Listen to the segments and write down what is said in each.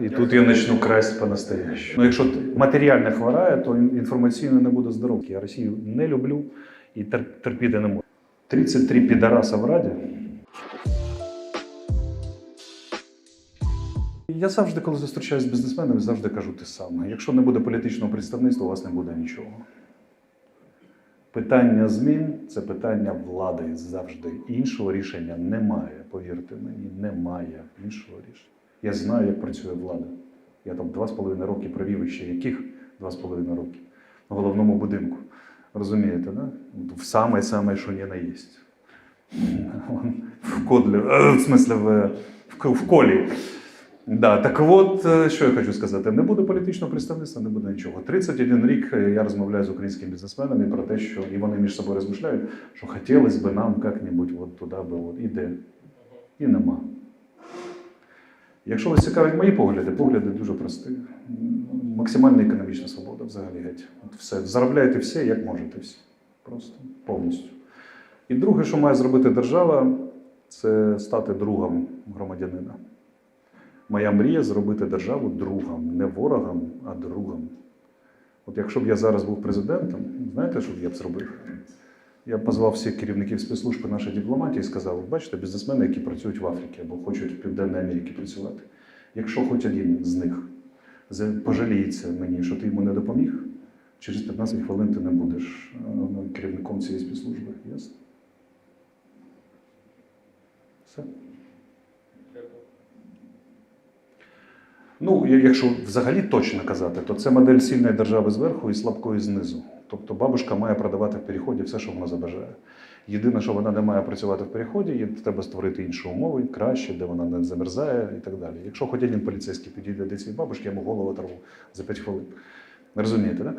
І тут я почну красти по-настоящему. Ну, якщо матеріально хворає, то інформаційно не буде здоров'я. Я Росію не люблю і терпіти не можу. 33 підараса в Раді. Я завжди, коли зустрічаюся з бізнесменами, завжди кажу те саме. Якщо не буде політичного представництва, у вас не буде нічого. Питання змін це питання влади завжди. Іншого рішення немає. Повірте мені, немає іншого рішення. Я знаю, як працює влада. Я там два з половиною роки провів ще яких два з половиною роки в головному будинку. Розумієте, да? В саме саме, що не наїсть. В кодлі, е, в смислі, в, в, в колі. Да, так от, е, що я хочу сказати: не буде політичного представництва, не буде нічого. 31 рік е, я розмовляю з українськими бізнесменами про те, що і вони між собою розмишляють, що хотілося б нам як-небудь от туди би іде. І нема. Якщо вас цікавлять мої погляди, погляди дуже прості. Максимальна економічна свобода взагалі геть. От все. Заробляєте все, як можете всі. Просто повністю. І друге, що має зробити держава, це стати другом громадянина. Моя мрія зробити державу другом, не ворогом, а другом. От якщо б я зараз був президентом, знаєте, що б я б зробив? Я позвав всіх керівників спецслужб нашої дипломатії і сказав: бачите, бізнесмени, які працюють в Африці або хочуть в Південній Америці працювати. Якщо хоч один з них пожаліється мені, що ти йому не допоміг, через 15 хвилин ти не будеш е, ну, керівником цієї спецслужби. Ясно? Все. Ну, якщо взагалі точно казати, то це модель сильної держави зверху і слабкої знизу. Тобто бабушка має продавати в переході все, що вона забажає. Єдине, що вона не має працювати в переході, їй треба створити інші умови, краще, де вона не замерзає і так далі. Якщо хоч один поліцейський підійде до цієї бабушки, я йому голову оторву за 5 хвилин. Розумієте, да?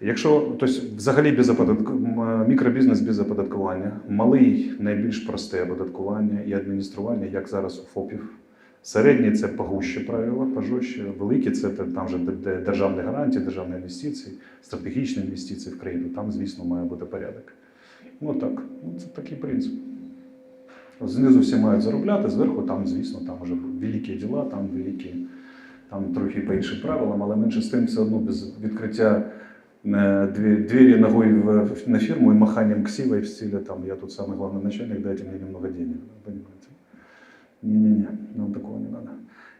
Якщо тобто, взагалі без оподатку... мікробізнес без оподаткування, малий найбільш просте оподаткування і адміністрування, як зараз у ФОПів. Середні це погуще правила, пожорстче, великі це там де державні гарантії, державні інвестиції, стратегічні інвестиції в країну. Там, звісно, має бути порядок. Ну так, ну, це такий принцип. Знизу всі мають заробляти, зверху там, звісно, там вже великі діла, там великі, там трохи по іншим правилам, але менше з тим все одно без відкриття е, двері ногою на фірму і маханням ксивой в стилі там я тут самый главный начальник, дайте мені немного денег. Понимаете? Ні-ні-ні, нам такого не треба.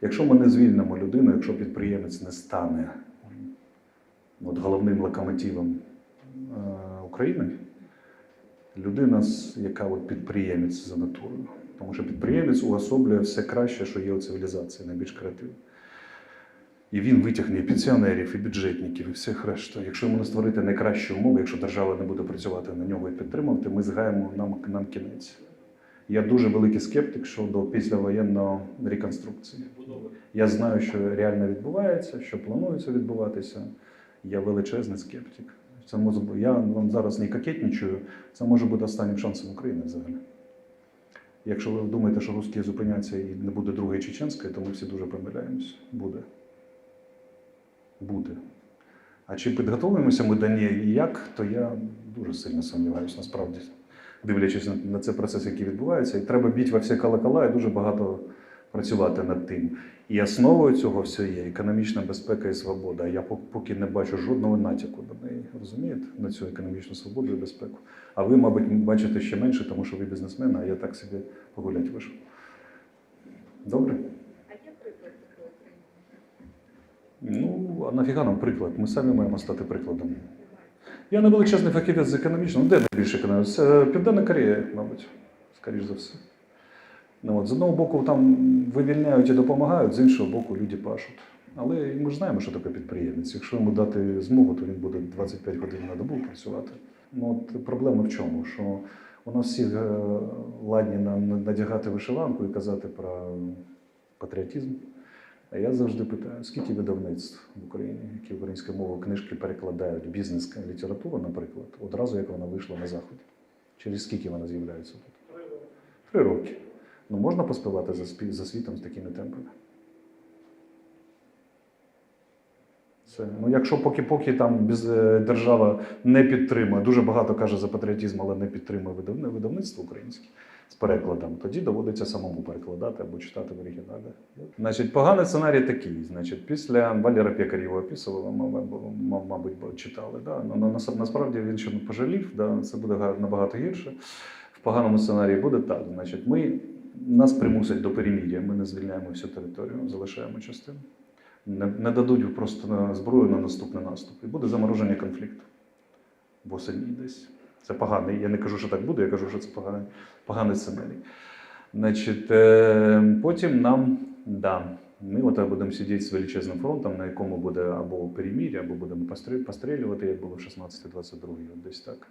Якщо ми не звільнимо людину, якщо підприємець не стане от, головним локомотивом е, України, людина, яка от, підприємець за натурою. Тому що підприємець уособлює все краще, що є у цивілізації, найбільш креативно. І він витягне і пенсіонерів, і бюджетників, і всіх решта. Якщо йому не створити найкращі умови, якщо держава не буде працювати на нього і підтримувати, ми згаємо нам, нам кінець. Я дуже великий скептик щодо післявоєнної реконструкції. Я знаю, що реально відбувається, що планується відбуватися. Я величезний скептик. Це може я вам зараз не кокетничаю, це може бути останнім шансом України взагалі. Якщо ви думаєте, що русські зупиняться і не буде другої чеченської, то ми всі дуже помиляємось. Буде. Буде. А чи підготовуємося ми до неї і як, то я дуже сильно сумніваюся насправді, дивлячись на, на цей процес, який відбувається. І треба бити во всі колокола і дуже багато працювати над тим. І основою цього всього є економічна безпека і свобода. Я поки не бачу жодного натяку до неї, розумієте, на цю економічну свободу і безпеку. А ви, мабуть, бачите ще менше, тому що ви бізнесмен, а я так собі погуляти вийшов. Добре? Ну, а нафіга нам приклад? Ми самі маємо стати прикладом. Я не величезний фахівець з економічного. Де найбільше економіць? Е, Південна Корея, мабуть, скоріш за все. Ну, от, з одного боку, там вивільняють і допомагають, з іншого боку, люди пашуть. Але ми ж знаємо, що таке підприємець. Якщо йому дати змогу, то він буде 25 годин на добу працювати. Ну, от проблема в чому? Що у нас всі е, ладні надягати вишиванку і казати про патріотизм. А я завжди питаю, скільки видавництв в Україні, які українською мовою книжки перекладають бізнес літературу, наприклад, одразу як вона вийшла на заході. Через скільки вона з'являється тут? Три роки. Ну можна поспівати за, за світом з такими темпами? Це, ну, якщо поки поки там без, е, держава не підтримує, дуже багато каже за патріотизм, але не підтримує видавництво українське, з перекладом, тоді доводиться самому перекладати або читати в оригіналі. Значить, поганий сценарій такий. Значить, після Валера Пекар його описував, м- м- м- мабуть, читали. Да? Ну, насправді він ще не пожалів, да? це буде набагато гірше. В поганому сценарії буде так. Значить, ми, нас примусять до перемір'я, ми не звільняємо всю територію, залишаємо частину. Не, не дадуть просто зброю на наступний наступ. І буде замороження конфлікту. Восені десь. Це поганий. Я не кажу, що так буде, я кажу, що це поганий, поганий сценарій. Значить, е, потім нам, да, ми от будемо сидіти з величезним фронтом, на якому буде або перемір'я, або будемо пострілювати, як було в 16-22, от десь так.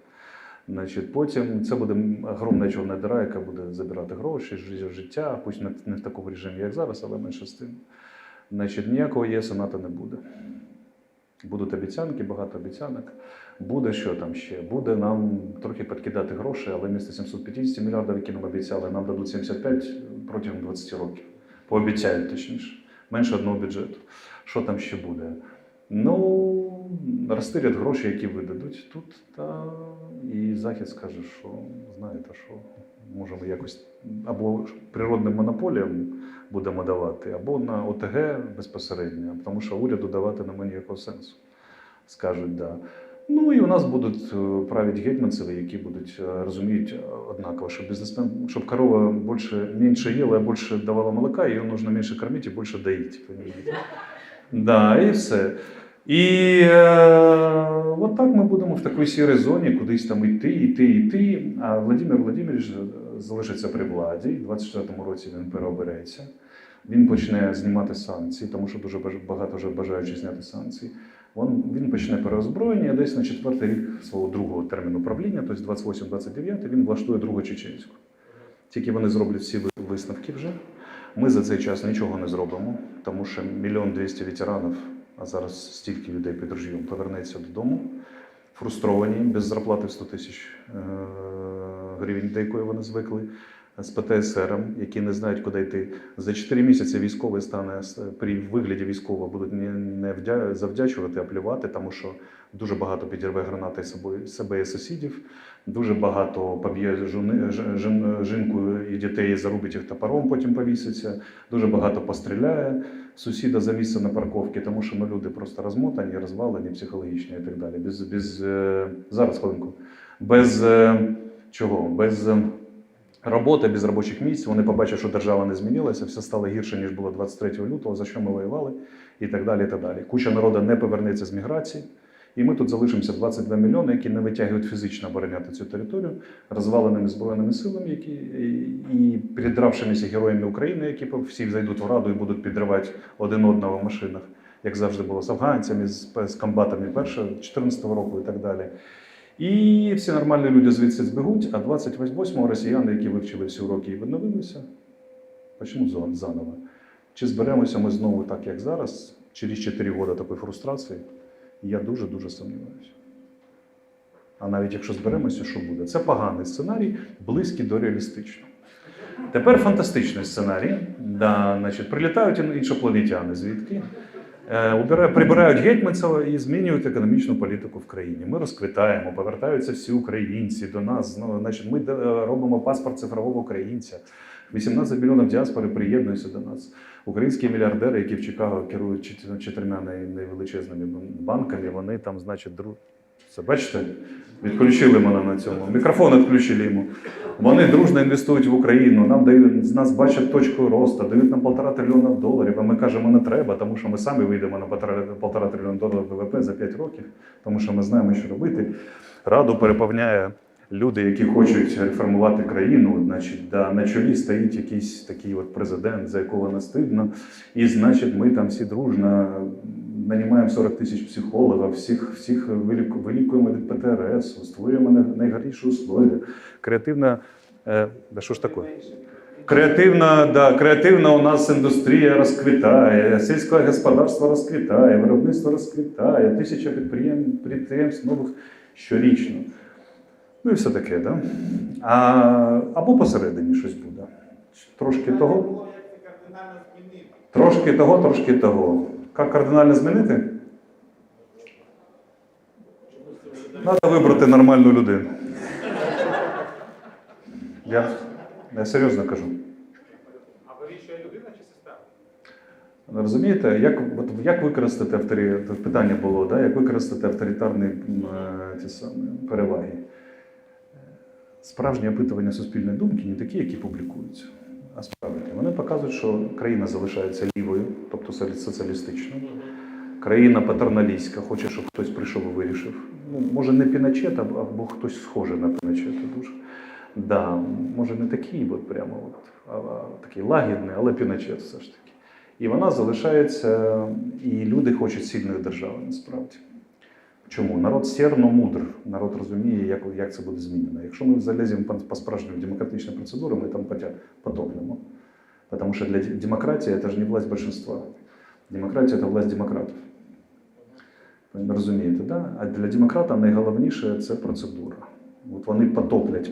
Значить, потім це буде огромна чорна дира, яка буде забирати гроші, життя, пусть не, в такому режимі, як зараз, але менше з тим. Значить, ніякого ЄС НАТО не буде. Будуть обіцянки, багато обіцянок. Буде що там ще? Буде нам трохи підкидати гроші, але вмісто 750 мільярдів, які нам обіцяли, нам дадуть 75 протягом 20 років. Пообіцяють точніше. Менше одного бюджету. Що там ще буде? Ну, розтирять гроші, які видадуть тут, та і Захід скаже, що знаєте, що можемо якось або природним монополіям будемо давати, або на ОТГ безпосередньо, тому що уряду давати немає ніякого сенсу. Скажуть, да. Ну і у нас будуть е, править гетьманцеви, які будуть е, розуміють е, однаково, що бізнесмен, щоб корова більше, менше їла, а більше давала молока, її потрібно менше кормити і більше доїти. Да, і все. І е, от так ми будемо в такій сірій зоні, кудись там йти, йти, йти. А Владимир Владимирович залишиться при владі. У 24-му році він переобереться. Він почне знімати санкції, тому що дуже багато вже бажаючих зняти санкції. Він, він почне переозброєння, десь на четвертий рік свого другого терміну правління, тобто 28-29, він влаштує другу чеченську. Тільки вони зроблять всі висновки вже. Ми за цей час нічого не зробимо, тому що мільйон двісті ветеранів, а зараз стільки людей під ружьєм, повернеться додому, фрустровані, без зарплати в 100 тисяч е, гривень, до якої вони звикли, з ПТСРом, які не знають, куди йти. За 4 місяці військовий стане при вигляді військового будуть не, не вдя, завдячувати, а плювати, тому що дуже багато підірве гранати себе і сусідів. Дуже багато поб'є жуни- ж- жін- жінку і дітей, зарубить їх топором, потім повіситься. Дуже багато постріляє сусіда за місце на парковці, тому що ну, люди просто розмотані, розвалені, психологічні і так далі. Без, без, е, зараз хвилинку. Без е, чого? Без роботи, без робочих місць. Вони побачать, що держава не змінилася, все стало гірше, ніж було 23 лютого, за що ми воювали, і так далі. Так далі. Куча народу не повернеться з міграції. І ми тут залишимося 22 мільйони, які не витягують фізично обороняти цю територію, розваленими збройними силами, які і, піддравшимися героями України, які всі зайдуть в раду і будуть підривати один одного в машинах, як завжди було з афганцями, з, з комбатами першого 14 року і так далі. І всі нормальні люди звідси збігуть, а 28-го росіяни, які вивчили всі уроки і відновилися, почнуть заново. Чи зберемося ми знову так, як зараз, через 4 роки такої фрустрації? Я дуже-дуже сумніваюся. А навіть якщо зберемося, що буде? Це поганий сценарій, близький до реалістичного. Тепер фантастичний сценарій. Да, значить, прилітають ін- іншопланетяни звідки? Е, прибирають Гетьманцева і змінюють економічну політику в країні. Ми розквітаємо, повертаються всі українці до нас. Ну, значить, ми робимо паспорт цифрового українця. 18 мільйонів діаспори приєднуються до нас. Українські мільярдери, які в Чикаго керують чотирма най- найвеличезними банками, вони там, значить, дру... Це бачите, відключили мене на цьому. Мікрофон відключили йому. Вони дружно інвестують в Україну. Нам дають з нас бачать точку росту, дають нам полтора трильйона доларів. А ми кажемо, не треба, тому що ми самі вийдемо на полтора, трильйона доларів ВВП за 5 років, тому що ми знаємо, що робити. Раду переповняє люди, які хочуть реформувати країну. Значить, да, на чолі стоїть якийсь такий от президент, за якого не стидно. І значить, ми там всі дружно нанімаємо 40 тисяч психологів, всіх, всіх вилікуємо від ПТРС, створюємо най- найгарніші условия. Креативна. Е, да що ж таке? Креативна, да, креативна у нас індустрія розквітає, сільське господарство розквітає, виробництво розквітає, тисяча підприєм, підприємств нових щорічно. Ну і все таке, да? А, або посередині щось буде. Трошки того. Трошки того, трошки того. Як кардинально змінити? Треба вибрати нормальну людину. Я, Я серйозно кажу. А вирішує людина чи система? Розумієте, як, от, як використати авторі... питання було, да? як використати авторитарні е, ті самі переваги? Справжні опитування суспільної думки не такі, які публікуються, справжні. Вони показують, що країна залишається лівою, тобто соціалістичною. Країна патерналістська, хоче, щоб хтось прийшов і вирішив. Ну, може, не Піночет, або хтось схожий на Піночета дуже. Да, може, не такий, от прямо от, а такий лагідний, але Піночет все ж таки. І вона залишається, і люди хочуть сильної держави насправді. Чому? Народ стерно мудр, народ розуміє, як, як це буде змінено. Якщо ми заліземо по, по справжнім демократичним процедурам, ми там потопнемо. Потому что для де- демократии это же не власть большинства. Демократія це власть демократів. Розумієте, да? А для демократа найголовніше це процедура. От вони потоплять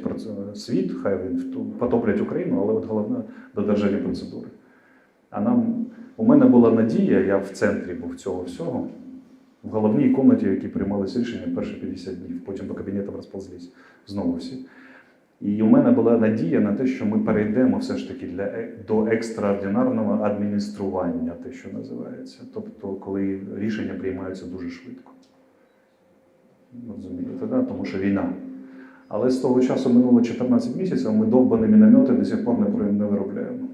світ, хай він потоплять Україну, але от головне додержання процедури. А нам у мене була надія, я в центрі був цього всього, в головній комнаті, в якій приймалися рішення перші 50 днів, потім по кабінетам розповзлись знову всі. І у мене була надія на те, що ми перейдемо все ж таки для, е- до екстраординарного адміністрування, те, що називається. Тобто, коли рішення приймаються дуже швидко. Розумієте, да? тому що війна. Але з того часу минуло 14 місяців, ми довбані міномети до сих пор не виробляємо.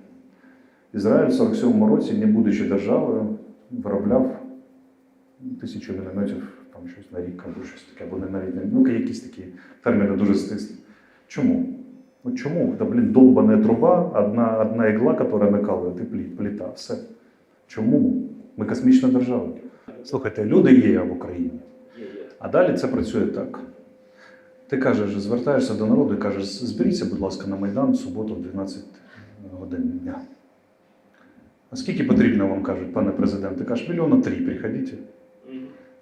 Ізраїль в 47-му році, не будучи державою, виробляв тисячу мінометів там щось на рік або щось таке, або не навіть ну, якісь такі терміни дуже стислі. Чому? От чому? Та, блін, долбана труба, одна, одна ігла, яка накалує, ти пліт, пліта, все. Чому? Ми космічна держава. Слухайте, люди є в Україні. А далі це працює так. Ти кажеш, звертаєшся до народу і кажеш, зберіться, будь ласка, на Майдан в суботу в 12 годин дня. А скільки потрібно вам кажуть, пане президент? Ти кажеш, мільйона три, приходіть.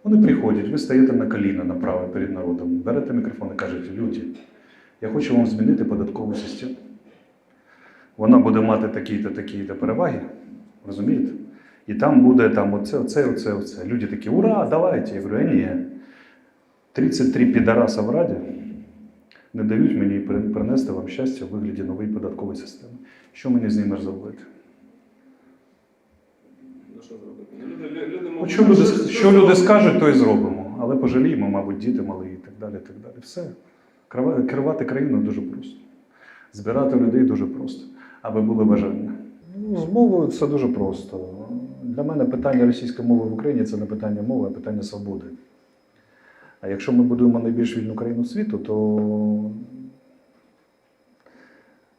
Вони приходять, ви стаєте на коліна направо перед народом, берете мікрофон і кажете, люди, я хочу вам змінити податкову систему. Вона буде мати такі-то, такі-то переваги, розумієте? І там буде там оце, оце, оце, оце. Люди такі, ура, давайте. Я говорю, «Е, ні. 33 підараса в Раді не дають мені принести вам щастя в вигляді нової податкової системи. Що мені з ними зробити? Ну що зробити? Ну, люди, лю- люди, От можуть- що люди, що- люди скажуть, то і зробимо. Але пожаліємо, мабуть, діти малі і так далі. так далі. Все. Керувати країною дуже просто. Збирати людей дуже просто, аби були бажання. Ну, з мовою це дуже просто. Для мене питання російської мови в Україні це не питання мови, а питання свободи. А якщо ми будуємо найбільш вільну країну світу, то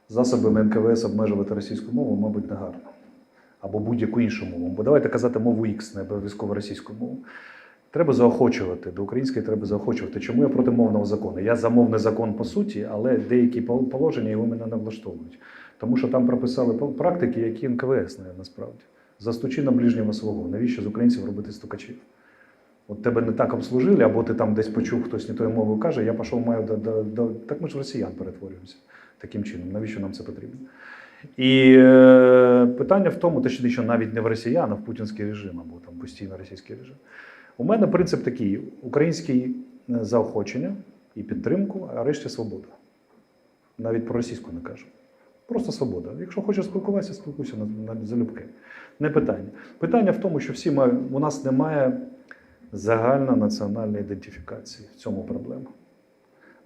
засобами НКВС обмежувати російську мову, мабуть, не гарно. Або будь-яку іншу мову. Бо давайте казати мову X, не обов'язково російську мову. Треба заохочувати. До української треба заохочувати. Чому я проти мовного закону? Я за мовний закон по суті, але деякі положення його мене не влаштовують. Тому що там прописали практики, які НКВС не насправді. Застучи на ближнього свого. Навіщо з українців робити стукачів? От тебе не так обслужили, або ти там десь почув, хтось не тою мовою каже, я пішов маю до, до, до. Так ми ж росіян перетворюємося таким чином. Навіщо нам це потрібно? І е, питання в тому, те, що навіть не в росіян, а в путінський режим, або там постійно російський режим. У мене принцип такий: український е, заохочення і підтримку, а решті свобода. Навіть про російську не кажу. Просто свобода. Якщо хочеш спілкуватися, спілкуйся на, на залюбки. Не питання. Питання в тому, що всі мають, у нас немає загальна національної ідентифікації. В цьому проблема.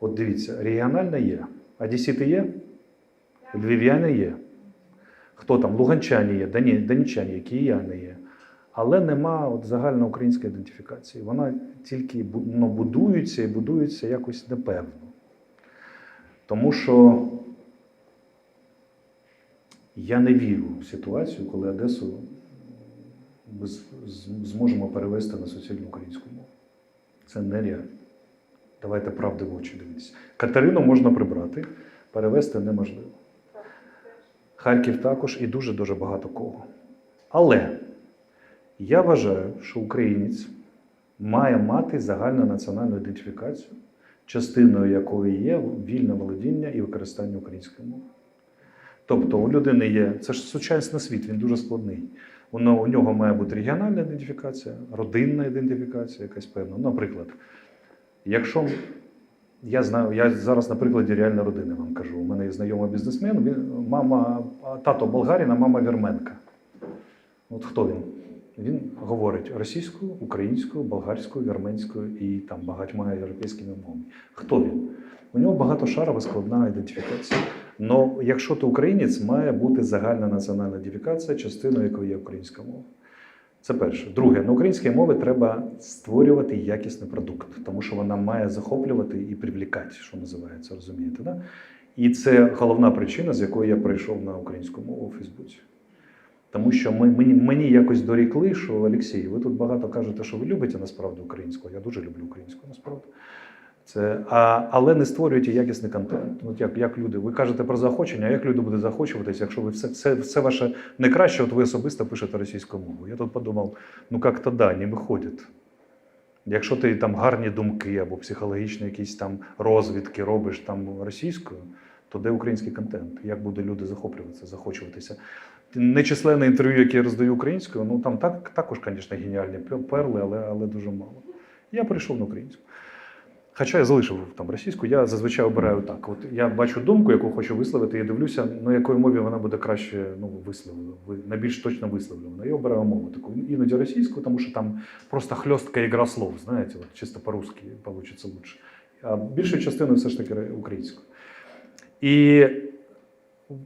От дивіться, регіональна є. Одесіти є, львів'яни є. Хто там? Луганчані є, Дані, данічані є, кияни є. Але нема от загальноукраїнської ідентифікації. Вона тільки ну, будується і будується якось непевно. Тому що я не вірю в ситуацію, коли Одесу ми зможемо перевести на суцільну українську мову. Це нереально. Давайте правди в очі дивитися. Катерину можна прибрати, перевести неможливо. Харків також і дуже-дуже багато кого. Але я вважаю, що українець має мати загальну національну ідентифікацію, частиною якої є вільне володіння і використання української мови. Тобто у людини є, це ж сучасний світ, він дуже складний. У нього має бути регіональна ідентифікація, родинна ідентифікація, якась певна. Наприклад, якщо Я знаю, я зараз на прикладі реальної родини вам кажу. У мене є знайомий бізнесмен, він, мама, тато болгарин, а мама вірменка. От хто він? Він говорить російською, українською, болгарською, вірменською і там багатьма європейськими мовами. Хто він? У нього багатошарова складна ідентифікація. Но якщо ти українець, має бути загальна національна ідентифікація, частиною якої є українська мова. Це перше. Друге, на українській мові треба створювати якісний продукт, тому що вона має захоплювати і привлікати, що називається, розумієте? Да? І це головна причина, з якої я прийшов на українську мову у Фейсбуці. Тому що ми, мені, мені якось дорікли, що Олексій, ви тут багато кажете, що ви любите насправді українську. Я дуже люблю українську насправді. Це, а, але не створюєте якісний контент. От як, як люди, ви кажете про заохочення, а як люди будуть заохочуватися, якщо ви все, все, все ваше найкраще, от ви особисто пишете російською мовою. Я тут подумав, ну як то да, не виходить. Якщо ти там гарні думки або психологічні якісь там розвідки робиш там російською, то де український контент? Як будуть люди захоплюватися, захочуватися? Нечисленне інтерв'ю, яке я роздаю українською, ну там так, також, звісно, геніальні перли, але, але дуже мало. Я прийшов на українську. Хоча я залишив там російську, я зазвичай обираю так. От я бачу думку, яку хочу висловити, і дивлюся, на якої мові вона буде краще ну, висловлена, найбільш точно висловлена. Я обираю мову таку. Іноді російську, тому що там просто хльостка ігра слов, знаєте, от чисто по-русски вийде лучше. А більшою частиною все ж таки українською. І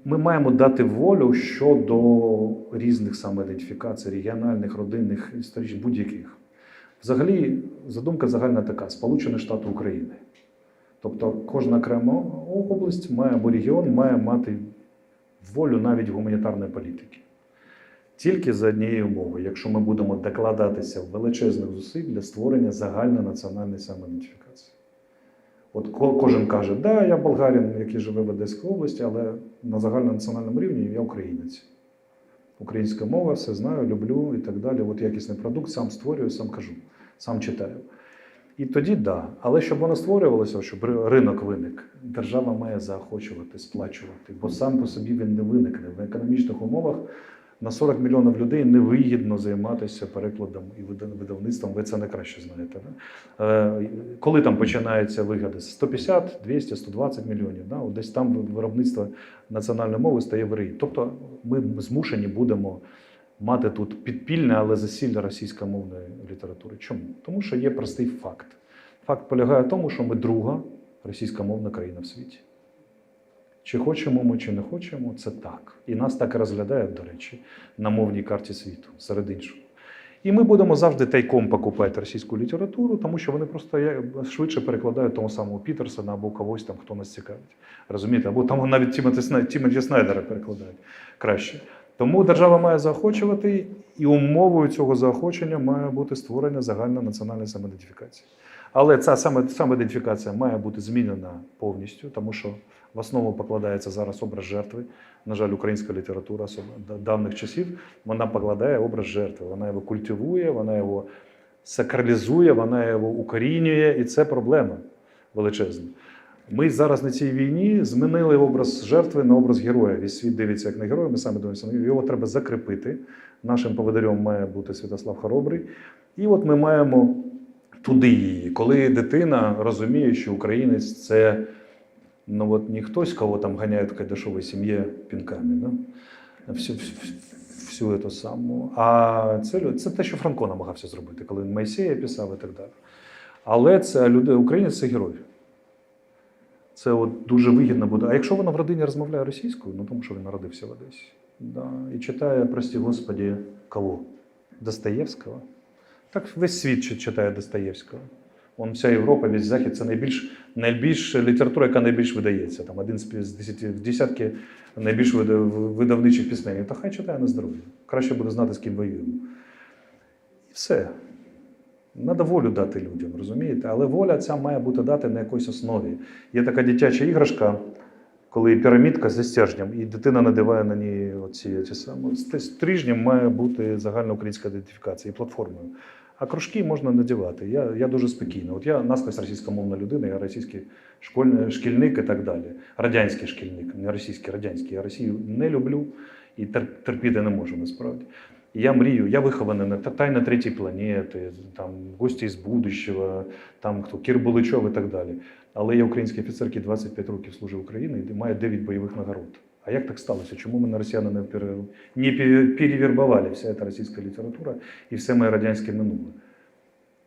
ми маємо дати волю щодо різних самоідентифікацій, регіональних, родинних, історичних, будь-яких. Взагалі, задумка загальна така: Сполучені Штати України. Тобто кожна окрема область має або регіон має мати волю навіть гуманітарної політики. Тільки за однією умовою, якщо ми будемо докладатися величезних зусиль для створення загальнонаціональної самоідентифікації. От кожен каже, да, я болгарин, який живе в Одеській області, але на загальнонаціональному рівні я українець. Українська мова, все знаю, люблю і так далі. От якісний продукт, сам створюю, сам кажу, сам читаю. І тоді да. Але щоб воно створювалося, щоб ринок виник, держава має заохочувати, сплачувати, бо сам по собі він не виникне. В економічних умовах на 40 мільйонів людей невигідно займатися перекладом і видавництвом. Ви це не краще знаєте. Да? Е, Коли там починається вигоди? 150, 200, 120 мільйонів. Да? Десь там виробництво національної мови стає в рій. Тобто ми змушені будемо мати тут підпільне, але засілля російськомовної літератури. Чому? Тому що є простий факт. Факт полягає в тому, що ми друга російськомовна країна в світі. Чи хочемо ми, чи не хочемо, це так. І нас так розглядають, до речі, на мовній карті світу, серед іншого. І ми будемо завжди тайком покупати російську літературу, тому що вони просто швидше перекладають того самого Пітерсона або когось там, хто нас цікавить. Розумієте? Або там навіть Тімоті Снайдера перекладають краще. Тому держава має заохочувати, і умовою цього заохочення має бути створення загальної національної самоідентифікації. Але ця саме самоідентифікація має бути змінена повністю, тому що в основу покладається зараз образ жертви. На жаль, українська література особ- да- давніх часів вона покладає образ жертви. Вона його культивує, вона його сакралізує, вона його укорінює, і це проблема величезна. Ми зараз на цій війні змінили образ жертви на образ героя. Весь світ дивиться як на героя, ми самі дивимося. Його треба закріпити. Нашим поводирем має бути Святослав Хоробрий. І от ми маємо туди її, коли дитина розуміє, що українець це ну, от не хтось, кого там ганяють в кайдашовій сім'ї пінками. Да? Всю, всю, всю саму. А це, це те, що Франко намагався зробити, коли він Майсея писав і так далі. Але це люди, українець це герой. Це от дуже вигідно буде. А якщо вона в родині розмовляє російською, ну тому що він народився в Одесі. Да, і читає, прості Господі, кого? Достоєвського. Так весь світ читає Достоєвського. Он вся Європа, весь Захід це найбільш, найбільш література, яка найбільш видається. Там один з десяти, десятки найбільш видавничих пісень. Та хай читає на здоров'я. Краще буде знати, з ким воюємо. І все. Треба волю дати людям, розумієте? Але воля ця має бути дати на якоїсь основі. Є така дитяча іграшка, коли пірамідка зі стержнем, і дитина надіває на ній оці, ці самі. Ст- Стрижнем має бути загальноукраїнська ідентифікація і платформою. А кружки можна надівати. Я, я дуже спокійно. От я насквозь російськомовна людина, я російський школьний, шкільник і так далі. Радянський шкільник, не російський, радянський. Я Росію не люблю і терпіти не можу насправді. Я мрію, я вихований на тайна третій планети, там гості з будущого, там хто Кір Буличов і так далі. Але є український офіцер, який 25 років служив Україні і має 9 бойових нагород. А як так сталося? Чому ми на росіян не, не пе- перевербували вся ця російська література і все моє радянське минуле?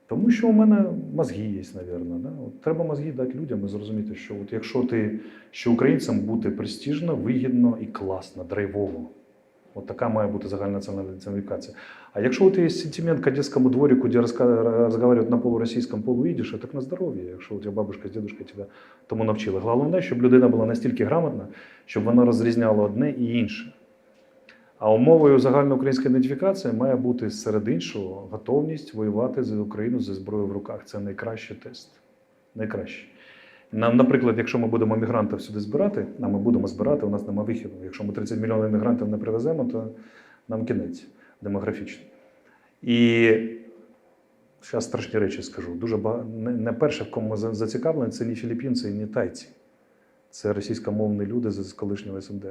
Тому що у мене мозги є, мабуть. Да? От треба мозги дати людям і зрозуміти, що от якщо ти що українцям бути престижно, вигідно і класно, драйвово. От така має бути загальнонаціональна ідентифікація. А якщо у тебе є сентимент к одесскому дворику, раска- разговаривают на полуросійському, полуїдіше, так на здоров'я, якщо у тебе бабушка з дідушкою тебе тому навчили. Головне, щоб людина була настільки грамотна, щоб вона розрізняла одне і інше. А умовою загальноукраїнської ідентифікації має бути серед іншого готовність воювати за Україну зі зброєю в руках. Це найкращий тест. Найкращий. Нам, наприклад, якщо ми будемо мігрантів сюди збирати, а ми будемо збирати, у нас немає вихіду. Якщо ми 30 мільйонів мігрантів не привеземо, то нам кінець демографічний. І зараз страшні речі скажу. Дуже бага... не, перше, в кому ми зацікавлені, це ні філіппінці ні тайці. Це російськомовні люди з колишнього СНД.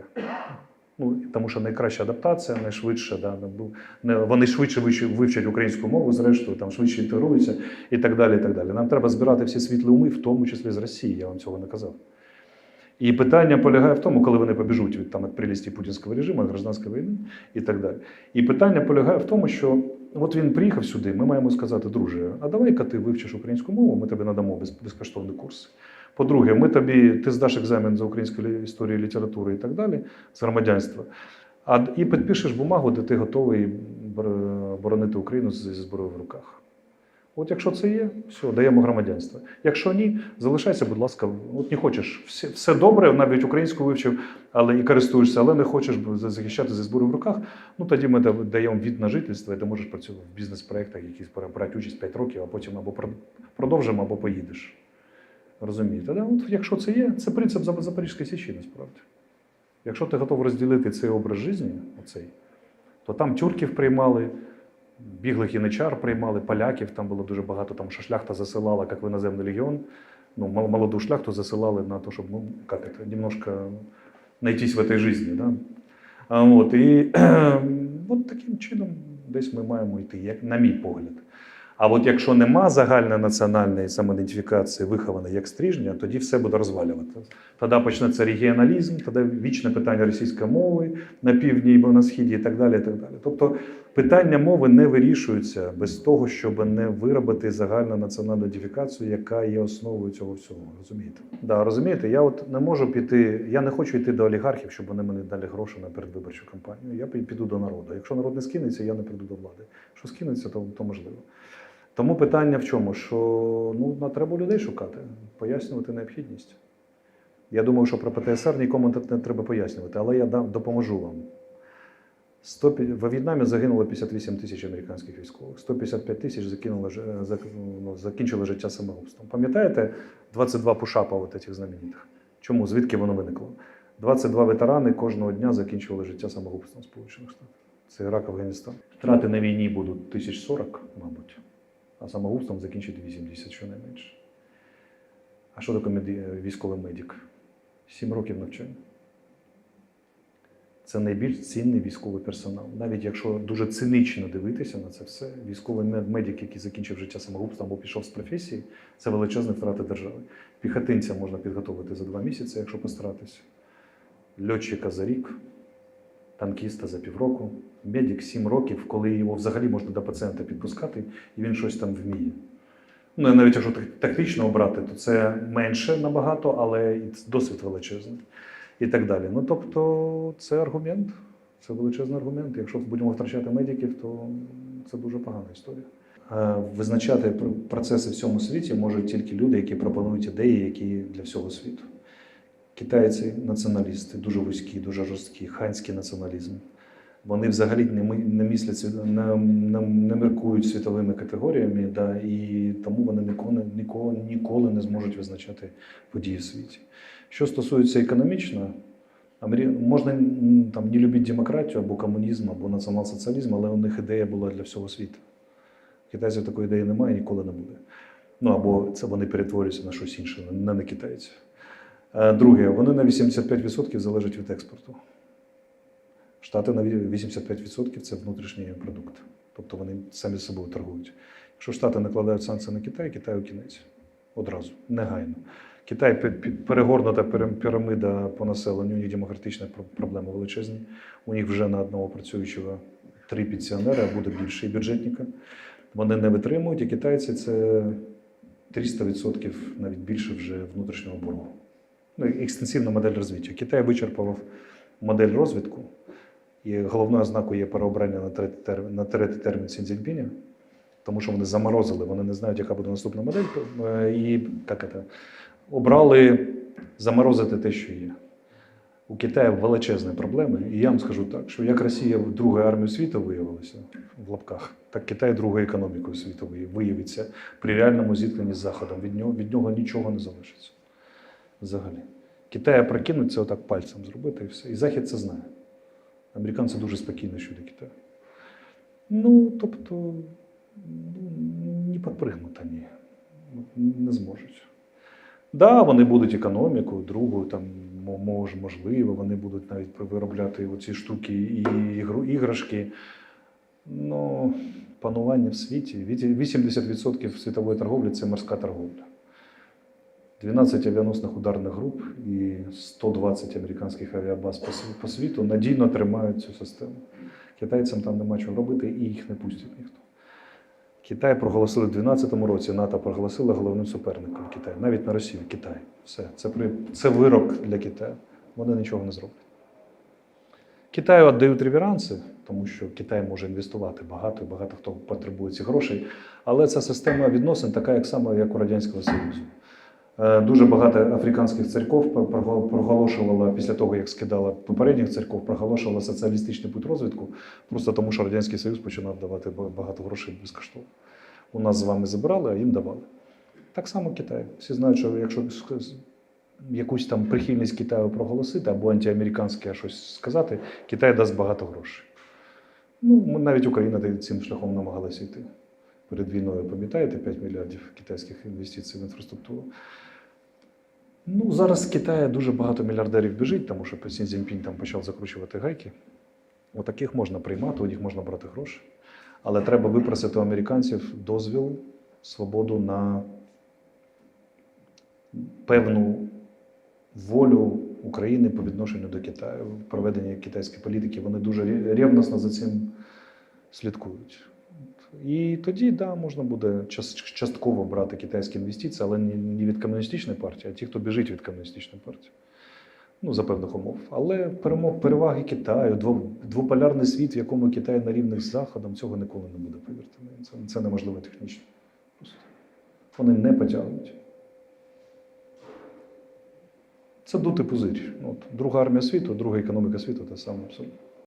Ну, тому що найкраща адаптація, найшвидше, да, не вони швидше вивчать- вивчать українську мову, зрештою, там швидше інтегруються і так далі. І так далі. Нам треба збирати всі світлі уми, в тому числі з Росії, я вам цього не казав. І питання полягає в тому, коли вони побіжуть від, там, від прелісті путінського режиму, від гражданської війни і так далі. І питання полягає в тому, що от він приїхав сюди, ми маємо сказати, друже, а давай-ка ти вивчиш українську мову, ми тобі надамо без, безкоштовний курс. По-друге, ми тобі, ти здаш екзамен з української історії, літератури і так далі, з громадянства. А, і підпишеш бумагу, де ти готовий боронити Україну зі зброєю в руках. От якщо це є, все, даємо громадянство. Якщо ні, залишайся, будь ласка, от не хочеш. Все, все добре, навіть українську вивчив, але і користуєшся, але не хочеш захищати зі зброю в руках. Ну тоді ми даємо від на жительство, і ти можеш працювати в бізнес-проєктах, якісь бра- брати участь 5 років, а потім або продовжимо, або поїдеш. Розумієте? Да? От якщо це є, це принцип Запорізької січі, насправді. Якщо ти готов розділити цей образ життя, оцей, то там тюрків приймали, біглих яничар приймали, поляків, там було дуже багато, там що шляхта засилала, як в іноземний легіон. Ну, молоду шляхту засилали на те, щоб, ну, как это, немножко найтись в этой жизни. Да? От, і от таким чином десь ми маємо йти, як, на мій погляд. А от якщо нема загальнонаціональної самоідентифікації, вихованої як стрижня, тоді все буде розвалювати. Тоді почнеться регіоналізм, тоді вічне питання російської мови на півдні або на східі і так далі. І так далі. Тобто питання мови не вирішується без того, щоб не виробити загальну національну ідентифікацію, яка є основою цього всього. Розумієте? Да, розумієте, я от не можу піти, я не хочу йти до олігархів, щоб вони мені дали гроші на передвиборчу кампанію. Я піду до народу. Якщо народ не скинеться, я не прийду до влади. Якщо скинеться, то, то можливо. Тому питання в чому? Що ну, треба людей шукати, пояснювати необхідність. Я думаю, що про ПТСР нікому не треба пояснювати, але я допоможу вам. 100, во В'єтнамі загинуло 58 тисяч американських військових, 155 тисяч закинули, ж- е, ну, закінчили життя самогубством. Пам'ятаєте 22 пушапа от цих знаменитих? Чому? Звідки воно виникло? 22 ветерани кожного дня закінчували життя самогубством Сполучених Штатах. Це Ірак, Афганістан. Втрати на війні будуть 1040, мабуть, а самогубством закінчить 80 щонайменше. А що таке військовий медик? Сім років навчання. Це найбільш цінний військовий персонал. Навіть якщо дуже цинично дивитися на це все, військовий медик, який закінчив життя самогубством або пішов з професії, це величезна втрата держави. Піхотинця можна підготовити за два місяці, якщо постаратися. Льотчика за рік, танкіста за півроку, медик сім років, коли його взагалі можна до пацієнта підпускати, і він щось там вміє. Ну, навіть якщо тактично обрати, то це менше набагато, але досвід величезний. І так далі. Ну, тобто, це аргумент, це величезний аргумент. Якщо будемо втрачати медиків, то це дуже погана історія. Е, Визначати процеси в цьому світі можуть тільки люди, які пропонують ідеї, які для всього світу. Китайці націоналісти, дуже вузькі, дуже жорсткі, ханський націоналізм. Вони взагалі не, не мислять, не, не, не міркують світовими категоріями, да, і тому вони ніколи, ніколи, ніколи не зможуть визначати події в світі. Що стосується економічно, можна там, не любити демократію або комунізм, або націонал-соціалізм, але у них ідея була для всього світу. Китайців такої ідеї немає ніколи не буде. Ну або це вони перетворюються на щось інше, не на китайців. Е, Друге, вони на 85% залежать від експорту. Штати на 85% це внутрішній продукт. Тобто вони самі з собою торгують. Якщо Штати накладають санкції на Китай, Китаю кінець. Одразу, негайно. Китай пе- пе- перегорнута пере- пірамида по населенню, у них демографічні про- проблеми величезні. У них вже на одного працюючого три пенсіонера, а буде більше і бюджетника. Вони не витримують, і китайці це 300% навіть більше вже внутрішнього боргу. Ну, екстенсивна модель розвитку. Китай вичерпував модель розвитку, і головною ознакою є переобрання на третій термін, на третій термін Сі тому що вони заморозили, вони не знають, яка буде наступна модель, е, і як це, обрали заморозити те, що є. У Китаю величезні проблеми, і я вам скажу так, що як Росія другою армією світу виявилася в лапках, так Китай другою економікою світу виявиться- при реальному зіткненні з Заходом. Від нього, від нього нічого не залишиться. Взагалі. Китай прокинуть це отак пальцем зробити і все. І Захід це знає. Американці дуже спокійно щодо Китаю. Ну, тобто, ну, не підпригнуть вони. Не зможуть. Да, вони будуть економікою, другою, там, мож, можливо, вони будуть навіть виробляти оці штуки і іграшки. Ну, панування в світі. 80% світової торговлі це морська торговля. 12 авіаносних ударних груп і 120 американських авіабаз по світу надійно тримають цю систему. Китайцям там нема чого робити і їх не пустять ніхто. Китай проголосили в 2012 році, НАТО проголосило головним суперником Китаю. Навіть на Росію, Китай. Все. Це, при, це вирок для Китаю. Вони нічого не зроблять. Китаю віддають реверанси, тому що Китай може інвестувати багато, і багато хто потребує цих грошей. Але ця система відносин така, як сама, як у Радянського Союзу. Е, Дуже багато африканських церков про- про- проголошувало після того, як скидала попередніх церков, проголошувала соціалістичний путь розвитку, просто тому, що Радянський Союз починав давати багато грошей безкоштовно. У нас з вами забирали, а їм давали. Так само Китай. Всі знають, що якщо якусь там прихильність Китаю проголосити або антиамериканське щось сказати, Китай дасть багато грошей. Ну, навіть Україна цим шляхом намагалася йти. Перед війною, пам'ятаєте, 5 мільярдів китайських інвестицій в інфраструктуру. Ну, зараз з Китаю дуже багато мільярдерів біжить, тому що Сін Цзіньпінь там почав закручувати гайки. Отаких можна приймати, у них можна брати гроші. Але треба випросити у американців дозвіл, свободу на певну волю України по відношенню до Китаю, проведення китайської політики. Вони дуже ревносно за цим слідкують. І тоді, да, можна буде частково брати китайські інвестиції, але не від комуністичної партії, а ті, хто біжить від комуністичної партії. Ну, за певних умов. Але переваги Китаю, двополярний світ, в якому Китай на рівних з Заходом, цього ніколи не буде, повірте мені. Це, це неможливо технічно. Просто. Вони не потягнуть. Це дути пузирі. Ну, от, друга армія світу, друга економіка світу те саме абсолютно.